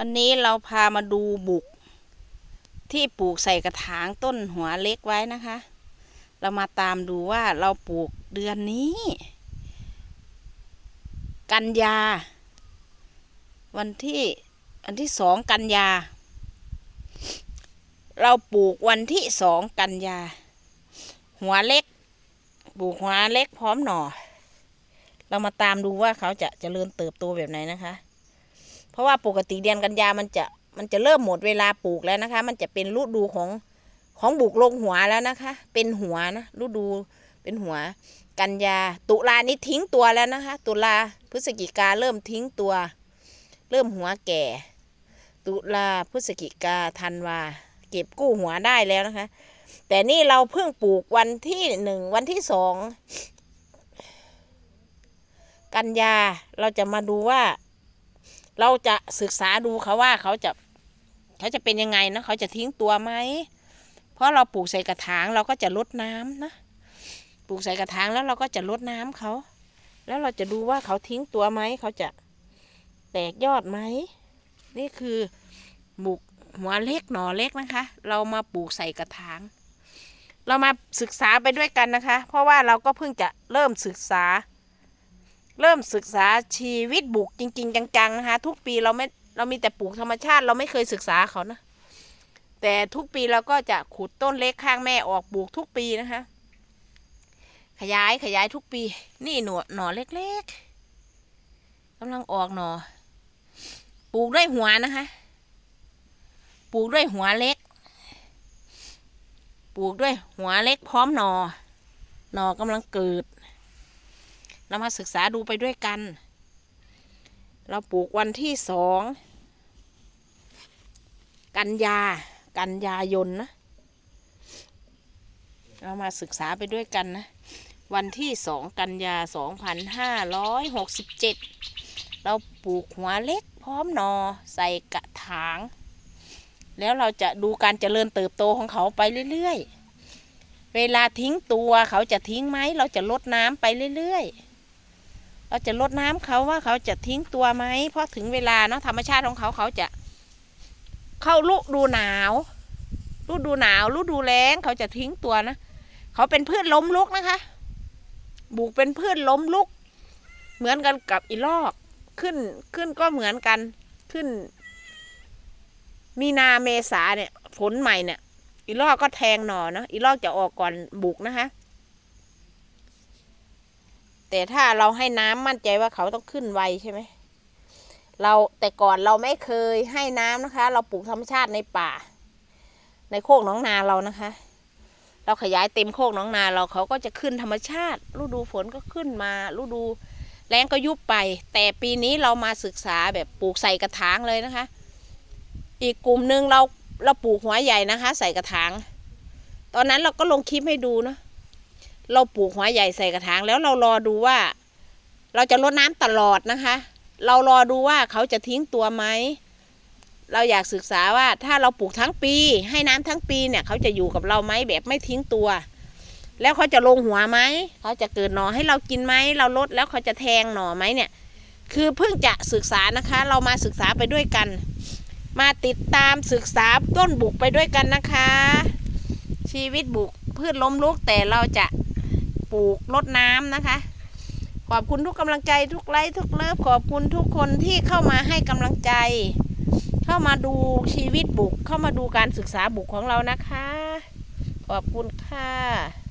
วันนี้เราพามาดูบุก ที่ปลูกใส่กระถางต้นหัวเล็กไว้นะคะ เรามาตามดูว่าเราปลูกเดือนนี้ กันยา วันที่วันที่สองกันยา เราปลูกวันที่สองกันยา หัวเล็ก ปลูกหัวเล็กพร้อมหน่อ เรามาตามดูว่าเขาจะเจริญเติบโตแบบไหนนะคะ เพราะว่าปกติเดือนกันยามันจะมันจะเริ่มหมดเวลาปลูกแล้วนะคะ มันจะเป็นฤดูของของบุกลงหัวแล้วนะคะ เป็นหัวนะฤดูเป็นหัว กันยา ตุลานี้ทิ้งตัวแล้วนะคะ ตุลาพฤศจิกาเริ่มทิ้งตัว เริ่มหัวแก่ ตุลาพฤศจิกาธันวา เก็บกู้หัวได้แล้วนะคะ แต่นี่เราเพิ่งปลูกวันที่หนึ่งวันที่สองกันยาเราจะมาดูว่า เราจะศึกษาดูเขาว่าเขาจะเขาจะเป็นยังไงนะเขาจะทิ้งตัวไหมเพราะเราปลูกใส่กระถางเราก็จะลดน้ำนะปลูกใส่กระถางแล้วเราก็จะลดน้ำเขา แล้วเราจะดูว่าเขาทิ้งตัวไหมเขาจะแตกยอดไหมนี่คือบุกหัวเล็กหน่อเล็กนะคะ เรามาปลูกใส่กระถาง เรามาศึกษาไปด้วยกันนะคะ เพราะว่าเราก็เพิ่งจะเริ่มศึกษา ริ่มศึกษาชีวิตบุกจริง ๆ จังๆนะคะทุกปีเราไม่เรามีแต่ปลูกธรรมชาติเราไม่เคยศึกษาเขานะ แต่ทุกปีเราก็จะขุดต้นเล็กข้างแม่ออกปลูกทุกปีนะคะ ขยายขยายทุกปี นี่หนวหน่อเล็กๆกำลังออกหน่อปลูกด้วยหัวนะคะ ปลูกด้วยหัวเล็ก ปลูกด้วยหัวเล็กพร้อมหนอหนอกำลังเกิด เรามาศึกษาดูไปด้วยกัน เราปลูกวันที่สอง กันยา กันยายนนะ เรามาศึกษาไปด้วยกันนะ วันที่สองกันยาสองพันห้าร้อยหกสิบเจ็ดเราปลูกหัวเล็กพร้อมหนอใส่กระถาง แล้วเราจะดูการเจริญเติบโตของเขาไปเรื่อย ๆ เวลาทิ้งตัวเขาจะทิ้งไหมเราจะลดน้ำไปเรื่อย ๆ เราจะลดน้ำเขาว่าเขาจะทิ้งตัวไหมเพราะถึงเวลาเนาะธรรมชาติของเขาเขาจะ เข้าฤดูหนาวฤดูหนาวฤดูแล้งเขาจะทิ้งตัวนะเขาเป็นพืชล้มลุกนะคะ บุกเป็นพืชล้มลุก เหมือนกันกับอีลอกขึ้นขึ้นก็เหมือนกันขึ้น มีนาเมษาเนี่ย ผลใหม่เนี่ย อีลอกก็แทงหน่อเนาะอีลอกจะออกก่อนบุกนะคะ แต่ถ้าเราให้น้ำมั่นใจว่าเขาต้องขึ้นไวใช่ไหมเราแต่ก่อนเราไม่เคยให้น้ำนะคะ เราปลูกธรรมชาติในป่า ในโคกหน้องนาเรานะคะ เราขยายเต็มโคกหน้องนาเราเขาก็จะขึ้นธรรมชาติฤดูฝนก็ขึ้นมาฤดูแล้งก็ยุบไป แต่ปีนี้เรามาศึกษาแบบปลูกใส่กระถางเลยนะคะ อีกกลุ่มหนึ่งเราเราปลูกหัวใหญ่นะคะ ใส่กระถาง ตอนนั้นเราก็ลงคลิปให้ดูเนาะ เราปลูกหัวใหญ่ใส่กระถาง แล้วเรารอดูว่า เราจะลดน้ำตลอดนะคะ เรารอดูว่าเขาจะทิ้งตัวไหมเราอยากศึกษาว่าถ้าเราปลูกทั้งปี ให้น้ำทั้งปีเนี่ย เขาจะอยู่กับเราไหมแบบไม่ทิ้งตัว แล้วเขาจะลงหัวไหมเขาจะเกิดหน่อให้เรากินไหมเราลดแล้วเขาจะแทงหน่อไหมเนี่ย คือเพิ่งจะศึกษานะคะ เรามาศึกษาไปด้วยกัน มาติดตามศึกษาต้นบุกไปด้วยกันนะคะ ชีวิตบุกพืชล้มลุกแต่เราจะ ปลูกลดน้ำนะคะ ขอบคุณทุกกำลังใจทุกไลค์ทุกเลิฟขอบคุณทุกคนที่เข้ามาให้กำลังใจ เข้ามาดูชีวิตบุก เข้ามาดูการศึกษาบุกของเรานะคะ ขอบคุณค่ะ